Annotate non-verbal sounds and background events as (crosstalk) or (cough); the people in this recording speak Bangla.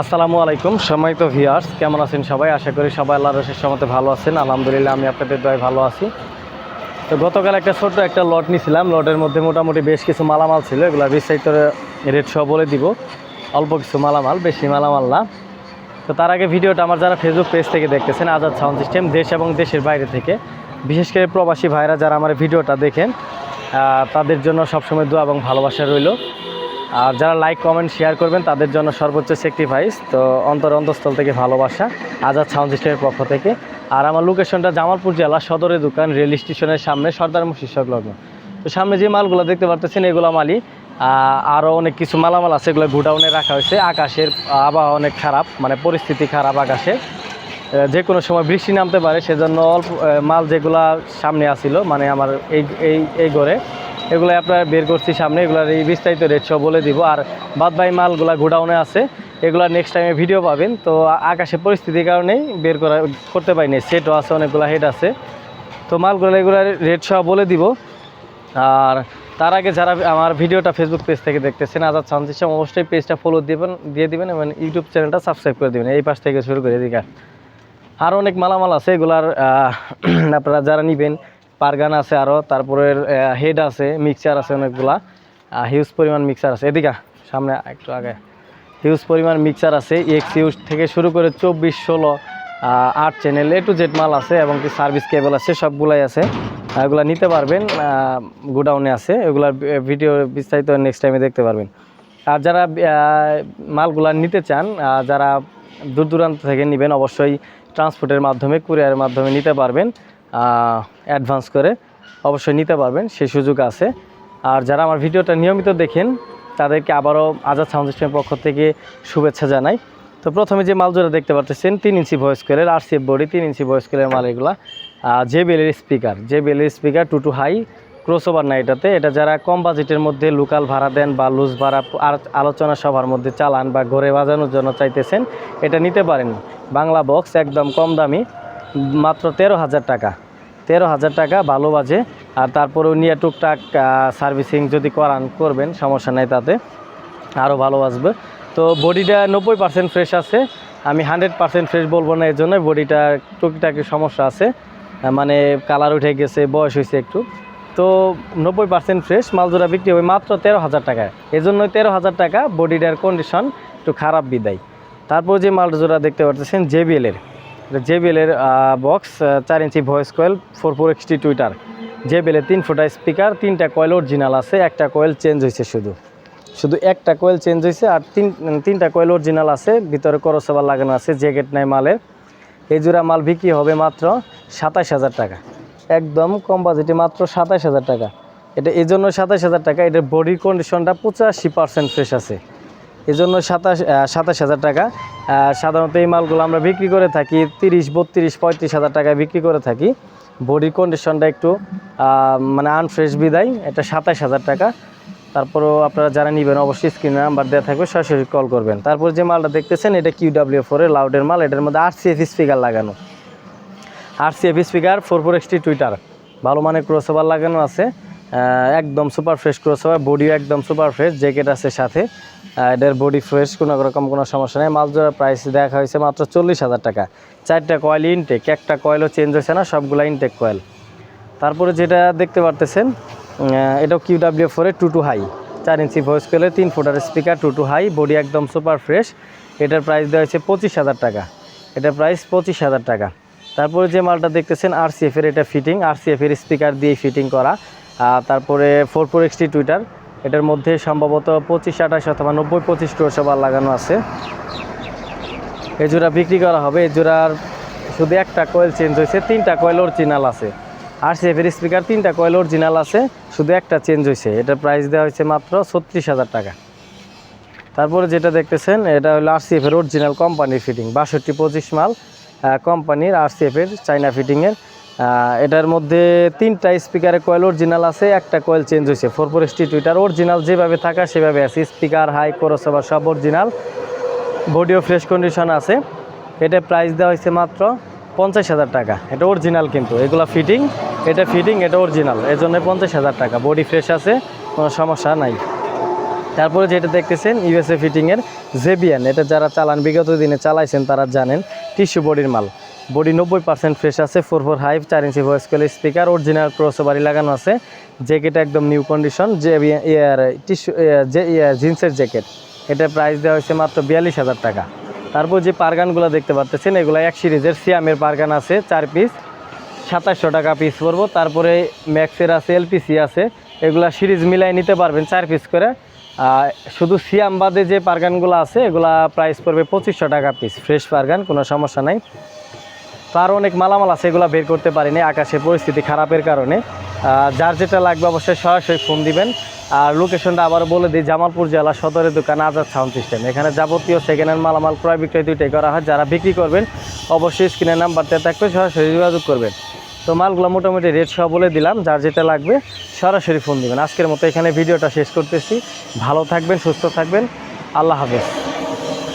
আসসালামু আলাইকুম, সম্মানিত ভিউয়ার্স কেমন আছেন সবাই? আশা করি সবাই আল্লাহর রসের সমতে ভালো আছেন। আলহামদুলিল্লাহ, আমি আপনাদের দয় ভালো আছি। তো গতকাল একটা ছোট্ট একটা লট নিয়েছিলাম লটের মধ্যে মোটামুটি বেশ কিছু মালামাল ছিল। এগুলো বিস্তারিত রেট সহ বলে দিব। অল্প কিছু মালামাল, বেশি মালামাল না। তো তার আগে ভিডিওটা আমার যারা ফেসবুক পেজ থেকে দেখতেছেন আজাদ সাউন্ড সিস্টেম দেশ এবং দেশের বাইরে থেকে, বিশেষ করে প্রবাসী ভাইরা যারা আমার ভিডিওটা দেখেন তাদের জন্য সবসময় দোয়া এবং ভালোবাসা রইল। আর যারা লাইক কমেন্ট শেয়ার করবেন, তাদের জন্য সর্বোচ্চ সেক্রিফাইস তো অন্তর অন্তঃস্থল থেকে ভালোবাসা আজাদ সাউন্ড সিস্টেমের পক্ষ থেকে। আর আমার লোকেশনটা জামালপুর জেলা সদরের দোকান রেল স্টেশনের সামনে, সর্দার মুশিদ সংলগ্ন। তো সামনে যে মালগুলো দেখতে পারতেছেন, এগুলো মালই। আরও অনেক কিছু মালামাল আছে, এগুলো গুডাউনে রাখা হয়েছে। আকাশের আবহাওয়া অনেক খারাপ মানে পরিস্থিতি খারাপ আকাশে। যে কোনো সময় বৃষ্টি নামতে পারে, সেজন্য অল্প মাল যেগুলা সামনে আসিল মানে আমার এই এই এই ঘরে এগুলো আপনার বের করছি সামনে, এগুলার এই বিস্তারিত রেট সব বলে দিব। আর বাদ বাই মালগুলা গোডাউনে আছে, এগুলা নেক্সট টাইমে ভিডিও পাবেন। তো আকাশে পরিস্থিতির কারণেই বের করা, করতে পারিনি। সেটও আছে, অনেকগুলো হেড আছে। তো মালগুলো এগুলার রেট সব বলে দিব। আর তার আগে যারা আমার ভিডিওটা ফেসবুক পেজ থেকে দেখতেছেন আজাদ সাউন্ড সিস্টেম অবশ্যই পেজটা ফলো দিবেন, দিয়ে দিবেন এবং ইউটিউব চ্যানেলটা সাবস্ক্রাইব করে দিবেন। এই পাশ থেকে শুরু করে এদিকে। আরও অনেক মালামাল আছে, এগুলার (clears throat) আপনারা যারা নিবেন পারগান আছে আরও তারপরে হেড আছে মিক্সচার আছে অনেকগুলা হিউজ পরিমাণ মিক্সার আছে। এদিকে সামনে একটু আগে হিউজ পরিমাণ মিক্সার আছে এক্স ইউজ থেকে শুরু করে চব্বিশ, ষোলো আট চ্যানেল এ টু জেড মাল আছে এবং কি সার্ভিস কেবল আছে, সবগুলাই আছে। এগুলো নিতে পারবেন গোডাউনে আছে, এগুলার ভিডিও বিস্তারিত নেক্সট টাইমে দেখতে পারবেন। আর যারা মালগুলা নিতে চান যারা দূর দূরান্ত থেকে নেবেন, অবশ্যই ট্রান্সপোর্টের মাধ্যমে কুরিয়ারের মাধ্যমে নিতে পারবেন। অ্যাডভান্স করে অবশ্যই নিতে পারবেন, সেই সুযোগ আছে। আর যারা আমার ভিডিওটা নিয়মিত দেখেন, তাদেরকে আবারও আজাদ সাউন্ড সিস্টেমের পক্ষ থেকে শুভেচ্ছা জানাই। তো প্রথমে যে মাল জোড়া দেখতে পাচ্ছেন তিন ইঞ্চি ভয়েস কোয়েলের আর সিএফ বডি তিন ইঞ্চি ভয়েস কোয়েলের মাল এগুলা। জে বেলের স্পিকার জে বেলের speaker two two high crossover না এটাতে। এটা যারা কম বাজেটের মধ্যে লোকাল ভাড়া দেন বা লুজ ভাড়া আর আলোচনা সভার মধ্যে চালান বা ঘরে বাজানোর জন্য চাইতেছেন, এটা নিতে পারেন। বাংলা বক্স একদম কম দামি, মাত্র তেরো হাজার টাকা। তেরো হাজার টাকা, ভালো বাজে। আর তারপরেও নিয়ে টুকটাক সার্ভিসিং যদি করান, করবেন, সমস্যা নেই তাতে। আরও ভালো আসবে তো বডিটা নব্বই পার্সেন্ট ফ্রেশ আছে। আমি হান্ড্রেড পার্সেন্ট ফ্রেশ বলব না এর জন্য বডিটা টুকিটাকি সমস্যা আছে। মানে কালার উঠে গেছে, বয়স হয়েছে একটু। তো নব্বই পার্সেন্ট ফ্রেশ মালজোড়া বিক্রি হবে মাত্র তেরো হাজার টাকায়। এই জন্যই তেরো হাজার টাকা বডিটার কন্ডিশন একটু খারাপ বিদায়। তারপর যে মালজোড়া দেখতে পাচ্ছেন জেবিএলের জেবিএলের বক্স চার inch voice coil four four XT tweeter জেবিএলের তিন ফুটা স্পিকার তিনটা কয়েল অরিজিনাল আছে, একটা কয়েল চেঞ্জ হয়েছে শুধু। শুধু একটা কয়েল চেঞ্জ হয়েছে আর তিন তিনটা কয়েল অরিজিনাল আছে, ভিতরে করসবার লাগানো আছে জ্যাকেট নাই মালের। এই জোড়া মাল বিক্রি হবে মাত্র সাতাশ হাজার টাকা। একদম কম বাজেটে মাত্র সাতাশ হাজার টাকা। এটা এই জন্য সাতাশ হাজার টাকা, এটার বডির কন্ডিশনটা পঁচাশি পার্সেন্ট ফ্রেশ আছে। এই জন্য সাতাশ সাতাশ হাজার টাকা। সাধারণত এই মালগুলো আমরা বিক্রি করে থাকি তিরিশ, বত্রিশ, পঁয়ত্রিশ হাজার টাকায় বিক্রি করে থাকি। বডি কন্ডিশনটা একটু মানে আনফ্রেশ বিদায়, এটা সাতাশ হাজার টাকা। তারপরেও আপনারা যারা নেবেন অবশ্যই স্ক্রিনে নাম্বার দেওয়া থাকবে, সরাসরি কল করবেন। তারপর যে মালটা দেখতেছেন, এটা কিউ ডাব্লিউ ফোরের লাউডের মাল, এটার মধ্যে আট সিএফ স্পিকার লাগানো। আর CF speaker four four XT tweeter ভালো মানের ক্রসওভার লাগানো আছে। একদম সুপার ফ্রেশ ক্রসওভার বডিও একদম সুপার ফ্রেশ জ্যাকেট আছে সাথে। এটার বডি ফ্রেশ কোনো রকম কোনো সমস্যা নেই। মাল জোড়ার প্রাইস দেখা হয়েছে মাত্র চল্লিশ হাজার টাকা। চারটা কয়েল ইনটেক একটা কয়েলও চেঞ্জ হয়েছে না, সবগুলো ইনটেক কয়েল তারপরে যেটা দেখতে পারতেছেন এটাও কিউ ডাব্লিউ ফোরে টু টু হাই চার ইঞ্চি ভয়েস কয়েলের তিন footer speaker two two high body একদম সুপার ফ্রেশ এটার প্রাইস দেওয়া হয়েছে পঁচিশ হাজার টাকা। এটার প্রাইস পঁচিশ হাজার টাকা। তারপরে যে মালটা দেখতেছেন আর এর এটা ফিটিং আর এর স্পিকার দিয়ে ফিটিং করা। তারপরে ফোর ফোর এক্সটি টুইটার, এটার মধ্যে সম্ভবত পঁচিশ, আঠাশ অথবা নব্বই, পঁচিশ টোসবার লাগানো আছে। এই জোড়া বিক্রি করা হবে এই জোড়ার শুধু একটা কয়েল চেঞ্জ হয়েছে, তিনটা কয়েল অরিজিনাল আছে। আর এর স্পিকার তিনটা কয়েল অরিজিনাল আছে, শুধু একটা চেঞ্জ হয়েছে। এটার প্রাইস দেওয়া হয়েছে মাত্র ছত্রিশ হাজার টাকা। তারপরে যেটা দেখতেছেন, এটা হলো আরসিএফ এর অরিজিনাল কোম্পানির ফিটিং বাষট্টি পঁচিশ মাল কোম্পানির আরসিএফ এর চাইনা ফিটিংয়ের এটার মধ্যে তিনটা স্পিকারের কয়েল অরিজিনাল আছে, একটা কয়েল চেঞ্জ হয়েছে। Four four ST tweeter original যেভাবে থাকা, সেভাবে আছে। স্পিকার হাই কোরসোভার সব অরিজিনাল বডিও ফ্রেশ কন্ডিশন আছে। এটা প্রাইস দেওয়া হয়েছে মাত্র পঞ্চাশ হাজার টাকা। এটা অরিজিনাল কিন্তু। এগুলো ফিটিং এটা ফিটিং এটা অরিজিনাল এই জন্য পঞ্চাশ হাজার টাকা। বডি ফ্রেশ আছে, কোনো সমস্যা নাই। তারপরে যেটা দেখতেছেন ইউএসএ ফিটিংয়ের জেবিয়ান এটা যারা চালান, বিগত দিনে চালাইছেন, তারা জানেন টিস্যু বডির মাল। বডি নব্বই পার্সেন্ট ফ্রেশ আছে ফোর ফোর হাইভ চার ইঞ্চি ভয়েস কল স্পিকার অরিজিনাল ক্রসোবারি লাগানো আছে। জ্যাকেট একদম নিউ কন্ডিশন যে ইয়ার টিস্যু যে জিন্সের জ্যাকেট এটা প্রাইস দেওয়া হয়েছে মাত্র বিয়াল্লিশ হাজার টাকা। তারপর যে পারগানগুলো দেখতে পাচ্ছেন এগুলো এক সিরিজের সিয়ামের পারগান আছে, চার পিস সাতাশশো টাকা পিস পড়ব তারপরে ম্যাক্সের আছে এলপিসি আছে। এগুলা সিরিজ মিলাই নিতে পারবেন চার পিস করে। শুধু সিয়াম বাদে যে পারগানগুলো আছে, এগুলা প্রাইস পড়বে পঁচিশশো টাকা পিস ফ্রেশ পারগান, কোনো সমস্যা নাই। তো আরও অনেক মালামাল আছে, এগুলো বের করতে পারিনি আকাশের পরিস্থিতি খারাপের কারণে। যার যেটা লাগবে অবশ্যই সরাসরি ফোন দিবেন। আর লোকেশনটা আবারও বলে দিই, জামালপুর জেলা সদরের দোকান আজাদ সাউন্ড সিস্টেম এখানে যাবতীয় সেকেন্ড হ্যান্ড মালামাল, ক্রয় বিক্রয় দুইটাই করা হয়। যারা বিক্রি করবেন, অবশ্যই স্ক্রিনের নাম্বারটা থাকবে, সরাসরি যোগাযোগ করবেন। তো মালগুলো মোটামুটি রেট সহ বলে দিলাম, যার যেটা লাগবে সরাসরি ফোন দিবেন। আজকের মতো এখানে ভিডিওটা শেষ করতেছি। ভালো থাকবেন, সুস্থ থাকবেন। আল্লাহ হাফেজ।